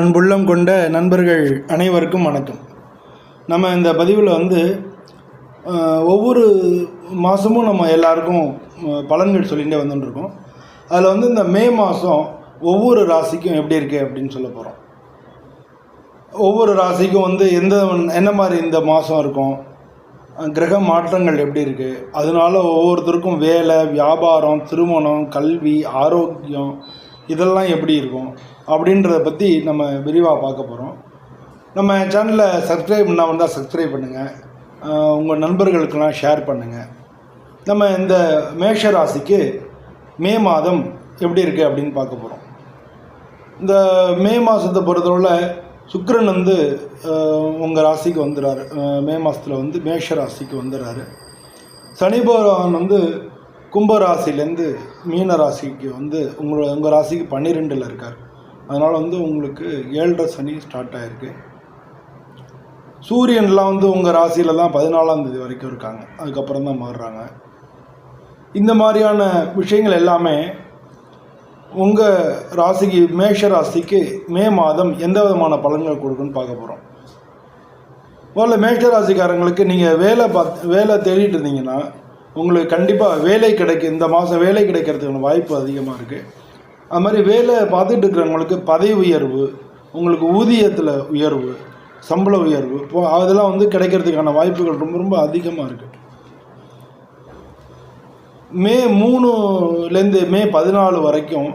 அன்புள்ளம் கொண்ட நண்பர்கள் அனைவருக்கும் வணக்கம். நம்ம இந்த பதிவில் வந்து ஒவ்வொரு மாதமும் நம்ம எல்லாருக்கும் பலன்கள் சொல்லிகிட்டே வந்துட்டுருக்கோம் அதில் வந்து இந்த மே மாதம் ஒவ்வொரு ராசிக்கும் எப்படி இருக்குது அப்படின்னு சொல்ல போகிறோம் ஒவ்வொரு ராசிக்கும் வந்து எந்த என்ன மாதிரி இந்த மாதம் இருக்கும்? கிரக மாற்றங்கள் எப்படி இருக்குது அதனால ஒவ்வொருத்தருக்கும் வேலை வியாபாரம் திருமணம் கல்வி ஆரோக்கியம் இதெல்லாம் எப்படி இருக்கும்? அப்படின்றத பற்றி நம்ம விரிவாக பார்க்க போகிறோம் நம்ம சேனலில் சப்ஸ்கிரைப் பண்ணால் வந்தால் சப்ஸ்கிரைப் பண்ணுங்கள் உங்கள் நண்பர்களுக்கெல்லாம் ஷேர் பண்ணுங்கள் நம்ம இந்த மேஷ ராசிக்கு மே மாதம் எப்படி இருக்குது அப்படின்னு பார்க்க போகிறோம் இந்த மே மாதத்தை பொறுத்தவரை சுக்கரன் வந்து உங்கள் ராசிக்கு வந்துடுறாரு. மே மாதத்தில் வந்து மேஷ ராசிக்கு வந்துடுறாரு. சனி பகவான் வந்து கும்ப ராசிலேருந்து மீன ராசிக்கு வந்து உங்களோட உங்கள் ராசிக்கு பன்னிரெண்டில் இருக்கார். அதனால் வந்து உங்களுக்கு ஏழரை சனி ஸ்டார்ட் ஆகிருக்கு சூரியன்லாம் வந்து உங்கள் ராசியில் தான் பதினாலாம் தேதி வரைக்கும் இருக்காங்க. அதுக்கப்புறம் தான் மாறுறாங்க. இந்த மாதிரியான விஷயங்கள் எல்லாமே உங்கள் ராசிக்கு மேஷ ராசிக்கு மே மாதம் எந்த விதமான பலன்கள் கொடுக்குன்னு பார்க்க போகிறோம் முதல்ல மேஷ ராசிக்காரங்களுக்கு நீங்கள் வேலை பார்த்து வேலை தேடிட்டு இருந்தீங்கன்னா உங்களுக்கு கண்டிப்பாக வேலை கிடைக்கும் இந்த மாதம் வேலை கிடைக்கிறதுக்கான வாய்ப்பு அதிகமாக இருக்குது அது மாதிரி வேலை பார்த்துட்டு இருக்கிறவங்களுக்கு பதவி உயர்வு உங்களுக்கு ஊதியத்தில் உயர்வு சம்பள உயர்வு இப்போ அதெல்லாம் வந்து கிடைக்கிறதுக்கான வாய்ப்புகள் ரொம்ப ரொம்ப அதிகமாக இருக்குது மே மூணுலேருந்து மே பதினாலு வரைக்கும்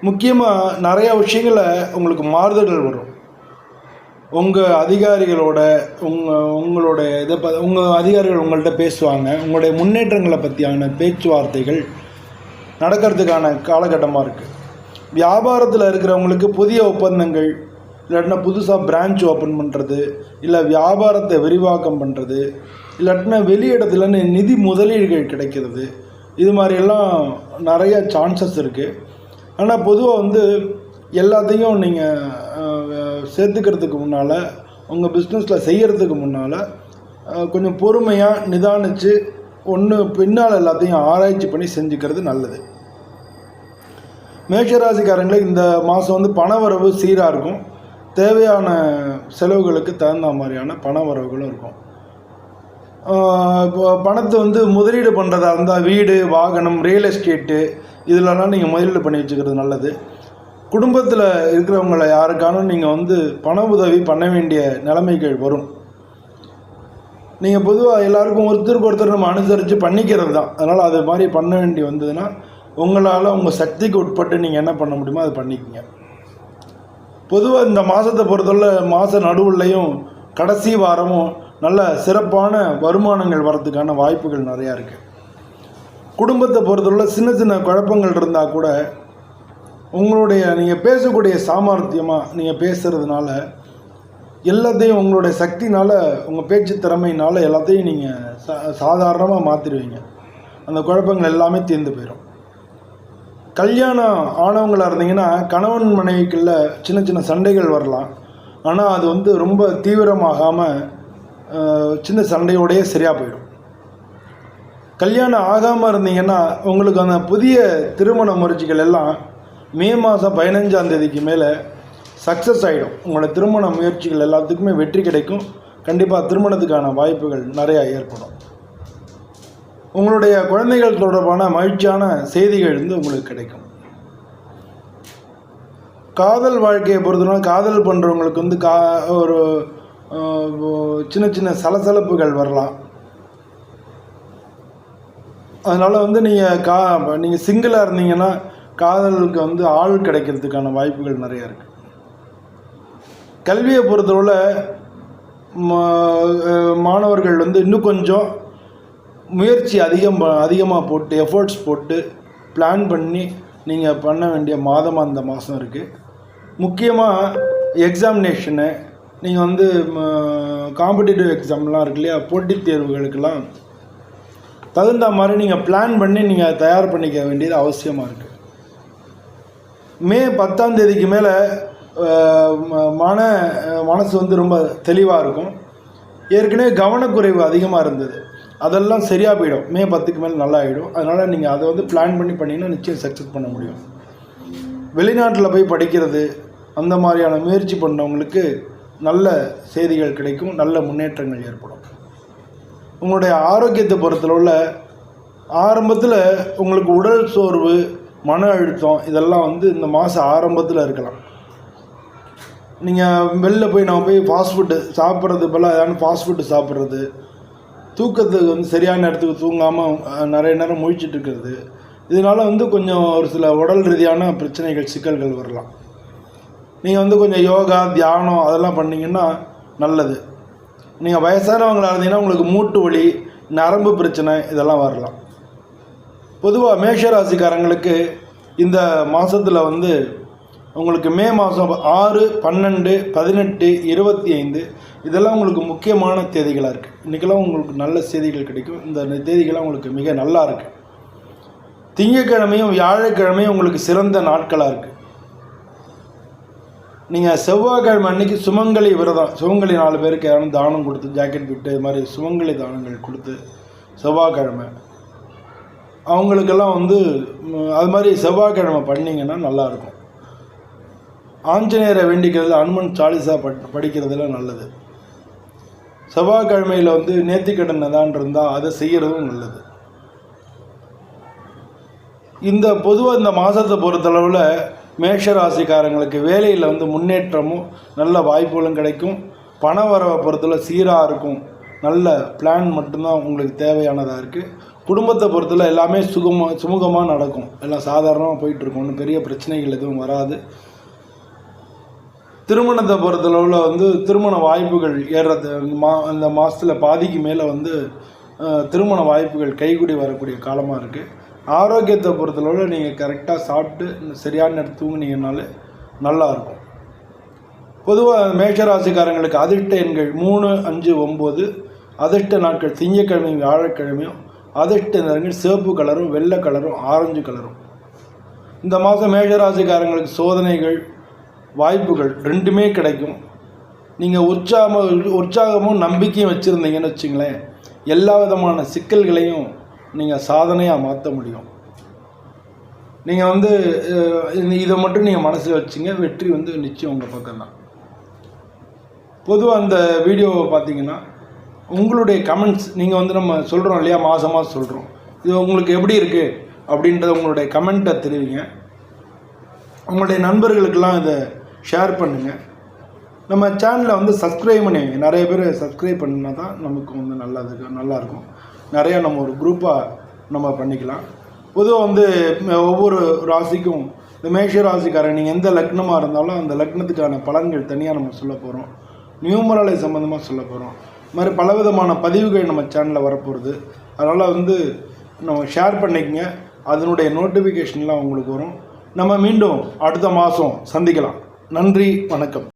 முக்கியமாக நிறையா விஷயங்களை உங்களுக்கு மாறுதல்கள் வரும். உங்கள் அதிகாரிகளோட உங்கள் உங்களோட இதை ப உங்கள் அதிகாரிகள் உங்கள்கிட்ட பேசுவாங்க. உங்களுடைய முன்னேற்றங்களை பற்றியான பேச்சுவார்த்தைகள் நடக்கிறதுக்கான காலகட்டமாக இருக்குது வியாபாரத்தில் இருக்கிறவங்களுக்கு புதிய ஒப்பந்தங்கள் இல்லாட்டினா புதுசாக பிரான்ச் ஓப்பன் பண்ணுறது இல்லை வியாபாரத்தை விரிவாக்கம் பண்ணுறது இல்லாட்டினா வெளி இடத்துலன்னு நிதி முதலீடுகள் கிடைக்கிறது இது மாதிரியெல்லாம் நிறைய சான்சஸ் இருக்குது ஆனால் பொதுவாக வந்து எல்லாத்தையும் நீங்கள் சேர்த்துக்கிறதுக்கு முன்னால் உங்கள் பிஸ்னஸில் செய்கிறதுக்கு முன்னால் கொஞ்சம் பொறுமையாக நிதானித்து ஒன்று பின்னால் எல்லாத்தையும் ஆராய்ச்சி பண்ணி செஞ்சுக்கிறது நல்லது. மேஷராசிக்காரங்களுக்கு இந்த மாதம் வந்து பணவரவு சீராக இருக்கும். தேவையான செலவுகளுக்கு தகுந்த மாதிரியான பண வரவுகளும் இருக்கும் இப்போ பணத்தை வந்து முதலீடு பண்ணுறதா இருந்தால் வீடு வாகனம் ரியல் எஸ்டேட்டு இதிலலாம் நீங்கள் முதலீடு பண்ணி வச்சுக்கிறது நல்லது. குடும்பத்தில் இருக்கிறவங்கள யாருக்கானும் நீங்கள் வந்து பண உதவி பண்ண வேண்டிய நிலைமைகள் வரும். நீங்கள் பொதுவாக எல்லாருக்கும் ஒருத்தருக்கு ஒருத்தர் நம்ம அனுசரித்து பண்ணிக்கிறது தான் அதனால் அது மாதிரி பண்ண வேண்டி வந்ததுன்னா உங்களால் உங்கள் சக்திக்கு உட்பட்டு நீங்கள் என்ன பண்ண முடியுமோ அதை பண்ணிக்கிங்க. பொதுவாக இந்த மாதத்தை பொறுத்தவரை மாத நடுவுலையும் கடைசி வாரமும் நல்ல சிறப்பான வருமானங்கள் வரதுக்கான வாய்ப்புகள் நிறையா இருக்குது குடும்பத்தை பொறுத்தவரை சின்ன சின்ன குழப்பங்கள் இருந்தால் கூட உங்களுடைய நீங்கள் பேசக்கூடிய சாமர்த்தியமாக நீங்கள் பேசுகிறதுனால எல்லாத்தையும் உங்களுடைய சக்தினால் உங்கள் பேச்சு திறமையினால் எல்லாத்தையும் நீங்கள் சா சாதாரணமாக மாற்றிடுவீங்க அந்த குழப்பங்கள் எல்லாமே தீர்ந்து போயிடும் கல்யாணம் ஆனவங்களாக இருந்தீங்கன்னா கணவன் மனைவிக்குள்ள சின்ன சின்ன சண்டைகள் வரலாம். ஆனால் அது வந்து ரொம்ப தீவிரமாகாமல் சின்ன சண்டையோடையே சரியாக போயிடும். கல்யாணம் ஆகாமல் இருந்தீங்கன்னா உங்களுக்கு அந்த புதிய திருமண முயற்சிகள் எல்லாம் மே மாதம் பதினஞ்சாம் தேதிக்கு மேலே சக்ஸஸ் ஆகிடும் உங்களோட திருமண முயற்சிகள் எல்லாத்துக்குமே வெற்றி கிடைக்கும். கண்டிப்பாக திருமணத்துக்கான வாய்ப்புகள் நிறையா ஏற்படும். உங்களுடைய குழந்தைகள் தொடர்பான மகிழ்ச்சியான செய்திகள் வந்து உங்களுக்கு கிடைக்கும். காதல் வாழ்க்கையை பொறுத்தவரை காதல் பண்ணுறவங்களுக்கு வந்து கா ஒரு சின்ன சின்ன சலசலப்புகள் வரலாம். அதனால் வந்து நீங்கள் கா நீங்கள் சிங்கிளாக இருந்தீங்கன்னா காதலுக்கு வந்து ஆள் கிடைக்கிறதுக்கான வாய்ப்புகள் நிறையா இருக்குது கல்வியை பொறுத்தவரை மாணவர்கள் வந்து இன்னும் கொஞ்சம் முயற்சி அதிகம் ப- அதிகமாக போட்டு எஃபர்ட்ஸ் போட்டு பிளான் பண்ணி நீங்கள் பண்ண வேண்டிய மாதமாக அந்த மாதம் இருக்குது முக்கியமாக எக்ஸாமினேஷனு நீங்கள் வந்து காம்படிட்டிவ் எக்ஸாம்லாம் இருக்கு இல்லையா போட்டித் தேர்வுகளுக்கெல்லாம் தகுந்த மாதிரி நீங்கள் பிளான் பண்ணி நீங்கள் தயார் பண்ணிக்க வேண்டியது அவசியமாக இருக்குது மே பத்தாம் தேதிக்கு மேலே மன மனசு வந்து ரொம்ப தெளிவாக இருக்கும். ஏற்கனவே கவனக்குறைவு அதிகமாக இருந்தது. அதெல்லாம் சரியாக போயிடும். மே பத்துக்கு மேலே நல்லா ஆகிடும் அதனால் நீங்கள் அதை வந்து பிளான் பண்ணி பண்ணிங்கன்னா நிச்சயம் சக்ஸஸ் பண்ண முடியும். வெளிநாட்டில் போய் படிக்கிறது அந்த மாதிரியான முயற்சி பண்ணவங்களுக்கு நல்ல செய்திகள் கிடைக்கும். நல்ல முன்னேற்றங்கள் ஏற்படும். உங்களுடைய ஆரோக்கியத்தை பொறுத்தளவில் ஆரம்பத்தில் உங்களுக்கு உடல் சோர்வு மன அழுத்தம் இதெல்லாம் வந்து இந்த மாதம் ஆரம்பத்தில் இருக்கலாம். நீங்கள் வெளில போய் நம்ம போய் ஃபாஸ்ட் ஃபுட்டு சாப்பிட்றது பதிலாக ஏதாவது ஃபாஸ்ட் ஃபுட்டு சாப்பிட்றது. தூக்கத்துக்கு வந்து சரியான நேரத்துக்கு தூங்காமல் நிறைய நேரம் முழிச்சிட்டு இருக்கிறது. இதனால் வந்து கொஞ்சம் ஒரு சில உடல் ரீதியான பிரச்சனைகள் சிக்கல்கள் வரலாம். நீங்கள் வந்து கொஞ்சம் யோகா தியானம் அதெல்லாம் பண்ணிங்கன்னா நல்லது. நீங்கள் வயசானவங்களாக இருந்தீங்கன்னா உங்களுக்கு மூட்டு வலி நரம்பு பிரச்சனை இதெல்லாம் வரலாம். பொதுவாக மேஷராசிக்காரங்களுக்கு இந்த மாதத்தில் வந்து உங்களுக்கு மே மாதம் ஆறு பன்னெண்டு பதினெட்டு இருபத்தி ஐந்து இதெல்லாம் உங்களுக்கு முக்கியமான தேதிகளாக இருக்குது இன்றைக்கெல்லாம் உங்களுக்கு நல்ல செய்திகள் கிடைக்கும். இந்த தேதிகள்லாம் உங்களுக்கு மிக நல்லா இருக்குது திங்கக்கிழமையும் வியாழக்கிழமையும் உங்களுக்கு சிறந்த நாட்களாக இருக்குது நீங்கள் செவ்வாய்க்கிழமை அன்னைக்கு சுமங்கலி விரதம் சுமங்கலி நாலு பேருக்கு யாரும் தானம் கொடுத்து ஜாக்கெட் விட்டு இது மாதிரி சுமங்கலி தானங்கள் கொடுத்து செவ்வாய்க்கிழமை. அவங்களுக்கெல்லாம் வந்து அது மாதிரி செவ்வாய்க்கிழமை பண்ணிங்கன்னா நல்லாயிருக்கும் ஆஞ்சநேயரை வேண்டிக்கிறது அனுமன் சாலிசா பட் படிக்கிறதுல நல்லது. செவ்வாய்க்கிழமையில் வந்து நேர்த்திக்கடன் ஏதான் இருந்தால் அதை செய்கிறதும் நல்லது. இந்த பொதுவாக இந்த மாதத்தை பொறுத்தளவில் மேஷராசிக்காரங்களுக்கு வேலையில் வந்து முன்னேற்றமும் நல்ல வாய்ப்புகளும் கிடைக்கும். பண வரவை பொறுத்தளவு சீராக இருக்கும். நல்ல பிளான் மட்டும்தான் உங்களுக்கு தேவையானதாக இருக்குது குடும்பத்தை பொறுத்தல எல்லாமே சுகமாக சுமூகமாக நடக்கும். எல்லாம் சாதாரணமாக போயிட்டுருக்கும் ஒன்றும் பெரிய பிரச்சனைகள் எதுவும் வராது. திருமணத்தை பொறுத்தளவில் வந்து திருமண வாய்ப்புகள் ஏறுறது மா இந்த மாதத்தில் பாதிக்கு மேலே வந்து திருமண வாய்ப்புகள் கைகூடி வரக்கூடிய காலமாக இருக்குது ஆரோக்கியத்தை பொறுத்தளவில் நீங்கள் கரெக்டாக சாப்பிட்டு சரியான நேரத்துக்கு தூங்குனீங்கனாலே நல்லாயிருக்கும் பொதுவாக மேஷராசிக்காரங்களுக்கு அதிர்ஷ்ட எண்கள் மூணு அஞ்சு ஒம்பது அதிர்ஷ்ட நாட்கள் திங்கக்கிழமையும் வியாழக்கிழமையும். அதிர்ஷ்ட நிறங்கள் சிவப்பு கலரும் வெள்ளை கலரும் ஆரஞ்சு கலரும். இந்த மாதம் மேஷராசிக்காரங்களுக்கு சோதனைகள் வாய்ப்புகள் ரெண்டுமே கிடைக்கும். நீங்கள் உற்சாகம உற்சாகமும் நம்பிக்கையும் வச்சுருந்தீங்கன்னு வச்சுங்களேன் எல்லா விதமான சிக்கல்களையும் நீங்கள் சாதனையாக மாற்ற முடியும். நீங்கள் வந்து இதை மட்டும் நீங்கள் மனசில் வச்சுங்க வெற்றி வந்து நிச்சயம் உங்கள் பக்கம்தான் பொதுவாக அந்த வீடியோவை பார்த்தீங்கன்னா உங்களுடைய கமெண்ட்ஸ் நீங்கள் வந்து நம்ம சொல்கிறோம் இல்லையா மாதம் மாதம் சொல்கிறோம் இது உங்களுக்கு எப்படி இருக்குது அப்படின்றத உங்களுடைய கமெண்ட்டை தெரிவிங்க. உங்களுடைய நண்பர்களுக்கெல்லாம் இதை ஷேர் பண்ணுங்கள் நம்ம சேனலை வந்து சப்ஸ்கிரைப் பண்ணுவீங்க நிறைய பேர் சப்ஸ்கிரைப் பண்ணால் தான் நமக்கு வந்து நல்லது நல்லாயிருக்கும். நிறையா நம்ம ஒரு குரூப்பாக நம்ம பண்ணிக்கலாம். பொதுவாக வந்து ஒவ்வொரு ராசிக்கும் இந்த மேஷ ராசிக்காரன் நீங்கள் எந்த லக்னமாக இருந்தாலும் அந்த லக்னத்துக்கான பலன்கள் தனியாக நம்ம சொல்ல போகிறோம் நியூமரலை சம்மந்தமாக சொல்ல போகிறோம் இது மாதிரி பலவிதமான பதிவுகள் நம்ம சேனலில் வரப்போகிறது அதனால் வந்து நம்ம ஷேர் பண்ணிக்கங்க. அதனுடைய நோட்டிஃபிகேஷன்லாம் உங்களுக்கு வரும். நம்ம மீண்டும் அடுத்த மாதம் சந்திக்கலாம். நன்றி வணக்கம்.